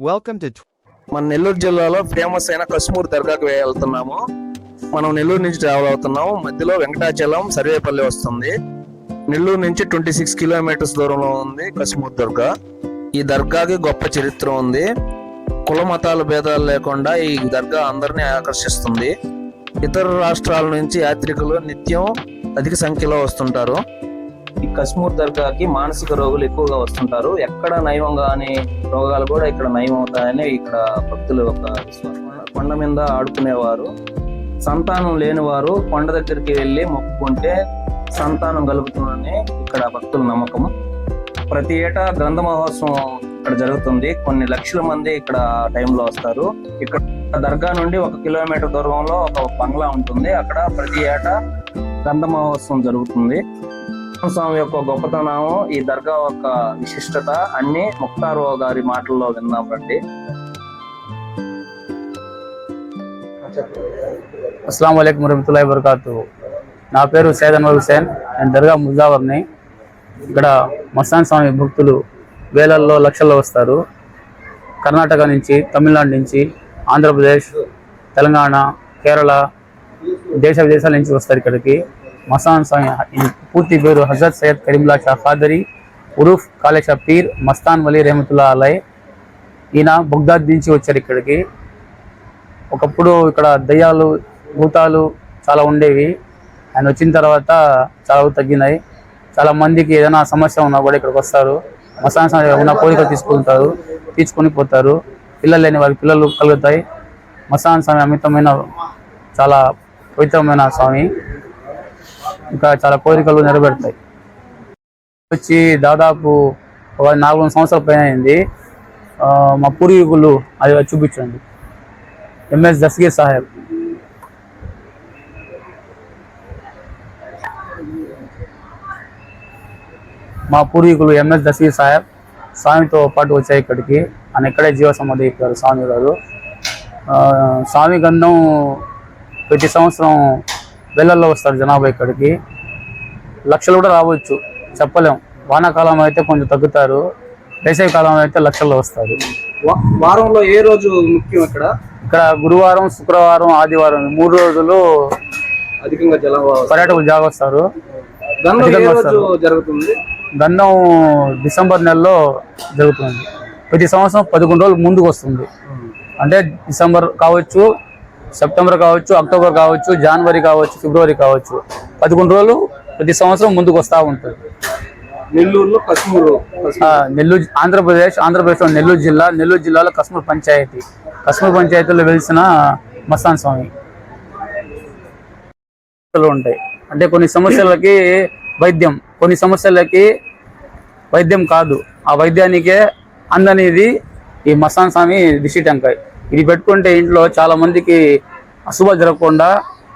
Welcome to మన నెల్లూరు జిల్లాలో famous అయిన కశ్మూర్ దర్గాకు వెళ్తున్నాము. మనం నెల్లూరు నుంచి ట్రావెల్ అవుతున్నాము. మధ్యలో వెంకటాచలం సర్వేపల్లి వస్తుంది. నెల్లూరు నుంచి ట్వంటీ సిక్స్ కిలోమీటర్స్ దూరంలో ఉంది కశ్మూర్ దర్గా. ఈ దర్గాకి గొప్ప చరిత్ర ఉంది. కుల మతాల భేదాలు లేకుండా ఈ దర్గా అందరినీ ఆకర్షిస్తుంది. ఇతర రాష్ట్రాల నుంచి యాత్రికులు నిత్యం అధిక సంఖ్యలో వస్తుంటారు. ఈ కశ్మూర్ దర్గాకి మానసిక రోగులు ఎక్కువగా వస్తుంటారు. ఎక్కడ నయం కాని రోగాలు కూడా ఇక్కడ నయం అవుతాయని ఇక్కడ భక్తులు ఒక కొండ మీద ఆడుకునేవారు. సంతానం లేనివారు కొండ దగ్గరికి వెళ్ళి మొక్కుకుంటే సంతానం కలుగుతుందని ఇక్కడ భక్తుల నమ్మకం ప్రతి ఏటా గ్రంథ మహోత్సవం ఇక్కడ జరుగుతుంది. కొన్ని లక్షల మంది ఇక్కడ టైంలో వస్తారు. ఇక్కడ దర్గా నుండి ఒక కిలోమీటర్ దూరంలో ఒక బంగ్లా ఉంటుంది. అక్కడ ప్రతి ఏటా గ్రంథ మహోత్సవం జరుగుతుంది. స్వామి యొక్క గొప్పతనం ఈ దర్గా యొక్క విశిష్టత అన్ని ముక్తారు గారి మాటల్లో విన్నామండి రండి. అస్సలం అయికం వరహతుల్లాhi వరకాతు నా పేరు సైద్ అన్వర్ హుసేన్ నేను దర్గా ముజావర్ని. ఇక్కడ మస్తాన్ స్వామి భక్తులు వేలల్లో లక్షల్లో వస్తారు. కర్ణాటక నుంచి తమిళనాడు నుంచి ఆంధ్రప్రదేశ్ తెలంగాణ కేరళ దేశ విదేశాల నుంచి వస్తారు ఇక్కడికి. మస్తాన్ స్వామి ఈ పూర్తి పేరు హజరత్ సయ్యద్ కరీంలా షా ఖాదరి ఉరూఫ్ కాళేషా పీర్ మస్తాన్ వలీ రెహమతుల్లా అలై. ఈయన బగ్దాద్ నుంచి వచ్చారు ఇక్కడికి. ఒకప్పుడు ఇక్కడ దయ్యాలు భూతాలు చాలా ఉండేవి. ఆయన వచ్చిన తర్వాత చాలా తగ్గినాయి. చాలా మందికి ఏదైనా సమస్య ఉన్నా కూడా ఇక్కడికి వస్తారు. మసాన్ స్వామి ఉన్న కోరికలు తీసుకుంటారు తీసుకొని పోతారు. పిల్లలు లేని వారి పిల్లలు కలుగుతాయి. మసాన్ స్వామి అమితమైన చాలా పవిత్రమైన స్వామి. ఇంకా చాలా కోరికలు నెరవేరుతాయి. వచ్చి దాదాపు ఒక నాలుగు సంవత్సరాల పైన అయింది. మా పూర్వీకులు అది చూపించండి. ఎంఎస్ దస్గీర్ సాహెబ్. మా పూర్వీకులు ఎంఎస్ దస్గీర్ సాహెబ్ స్వామితో పాటు వచ్చాయి ఇక్కడికి. ఆయన ఇక్కడే జీవ సమాధి అయిపోయారు స్వామి గారు. స్వామి గంధం ప్రతి సంవత్సరం వేలల్లో వస్తారు జనాభా ఇక్కడికి. లక్షలు కూడా రావచ్చు చెప్పలేం. వానాకాలం అయితే కొంచెం తగ్గుతారు వేసవి కాలం అయితే లక్షల్లో వస్తారు వారంలో ఏ రోజు ముఖ్యం ఇక్కడ? ఇక్కడ గురువారం శుక్రవారం ఆదివారం మూడు రోజులు అధికంగా జలం పర్యాటకులు జాగా వస్తారు. జరుగుతుంది? గంధం డిసెంబర్ నెలలో జరుగుతుంది. ప్రతి సంవత్సరం పదకొండు రోజులు ముందుకు వస్తుంది. అంటే డిసెంబర్ కావచ్చు సెప్టెంబర్ కావచ్చు అక్టోబర్ కావచ్చు జనవరి కావచ్చు ఫిబ్రవరి కావచ్చు పదకొండు రోజులు ప్రతి సంవత్సరం ముందుకు వస్తూ ఉంటుంది. నెల్లూరులో కశ్మూరు నెల్లూరు ఆంధ్రప్రదేశ్ ఆంధ్రప్రదేశ్లో నెల్లూరు జిల్లా నెల్లూరు జిల్లాలో కస్మూర్ పంచాయతీ. కస్మూర్ పంచాయతీలో వెలిసిన మస్తాన్ స్వామి. ఉంటాయి. అంటే కొన్ని సమస్యలకి వైద్యం కొన్ని సమస్యలకి వైద్యం కాదు. ఆ వైద్యానికే అందనేది ఈ మస్తాన్ స్వామి దిష్టి టెంకాయ. ఇది పెట్టుకుంటే ఇంట్లో చాలా మందికి అశుభ జరగకుండా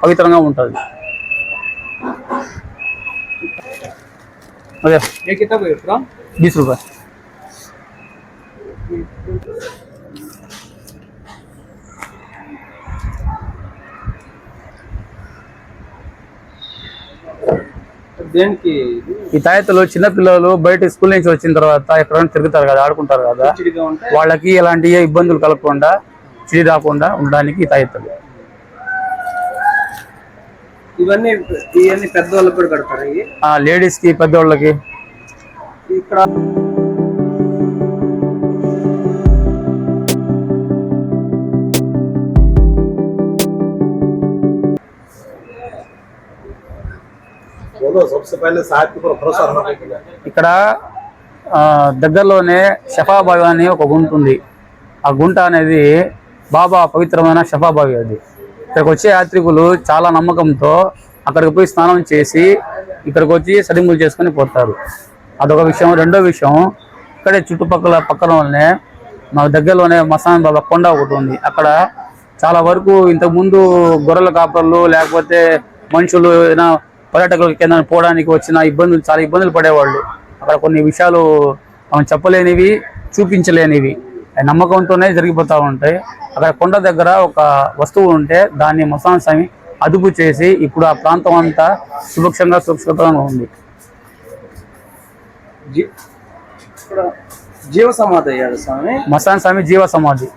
పవిత్రంగా ఉంటుంది. బీస్ రూపాయ. ఈ తాయతలు చిన్నపిల్లలు బయట స్కూల్ నుంచి వచ్చిన తర్వాత ఎక్కడైనా తిరుగుతారు కదా ఆడుకుంటారు కదా వాళ్ళకి ఇలాంటి ఇబ్బందులు కలగకుండా చిడి రాకుండా ఉండడానికి తాయెత్తులు ఇవన్నీ ఇవన్నీ పెద్దవాళ్ళకి కూడా కడతారు ఇవి? ఆ లేడీస్కి పెద్దోళ్ళకి. ఇక్కడ ఇక్కడ ఆ, దగ్గరలోనే షఫాబావి అని ఒక గుంట ఉంది. ఆ గుంట అనేది బాబా పవిత్రమైన షఫాబావి అది. ఇక్కడికి వచ్చే యాత్రికులు చాలా నమ్మకంతో అక్కడికి పోయి స్నానం చేసి ఇక్కడికి వచ్చి సడింగులు చేసుకొని పోతారు. అదొక విషయం. రెండో విషయం ఇక్కడే చుట్టుపక్కల పక్కనలోనే మా దగ్గరలోనే మసాన్ బాబా కొండ ఒకటి ఉంది. అక్కడ చాలా వరకు ఇంతకుముందు గొర్రెల కాపర్లు లేకపోతే మనుషులు ఏదైనా పర్యాటకుల కింద పోవడానికి వచ్చిన ఇబ్బందులు చాలా ఇబ్బందులు పడేవాళ్ళు. అక్కడ కొన్ని విషయాలు మనం చెప్పలేనివి చూపించలేనివి. నమ్మకంతోనే జరిగిపోతూ ఉంటాయి. అక్కడ కొండ దగ్గర ఒక వస్తువు ఉంటే దాన్ని మసాన్ స్వామి అదుపు చేసి ఇప్పుడు ఆ ప్రాంతం అంతా సురక్షంగా సురక్షితంగా ఉంది. జీవ సమాధి అయ్యాడు స్వామి. మస్తాన్ స్వామి జీవ సమాధి.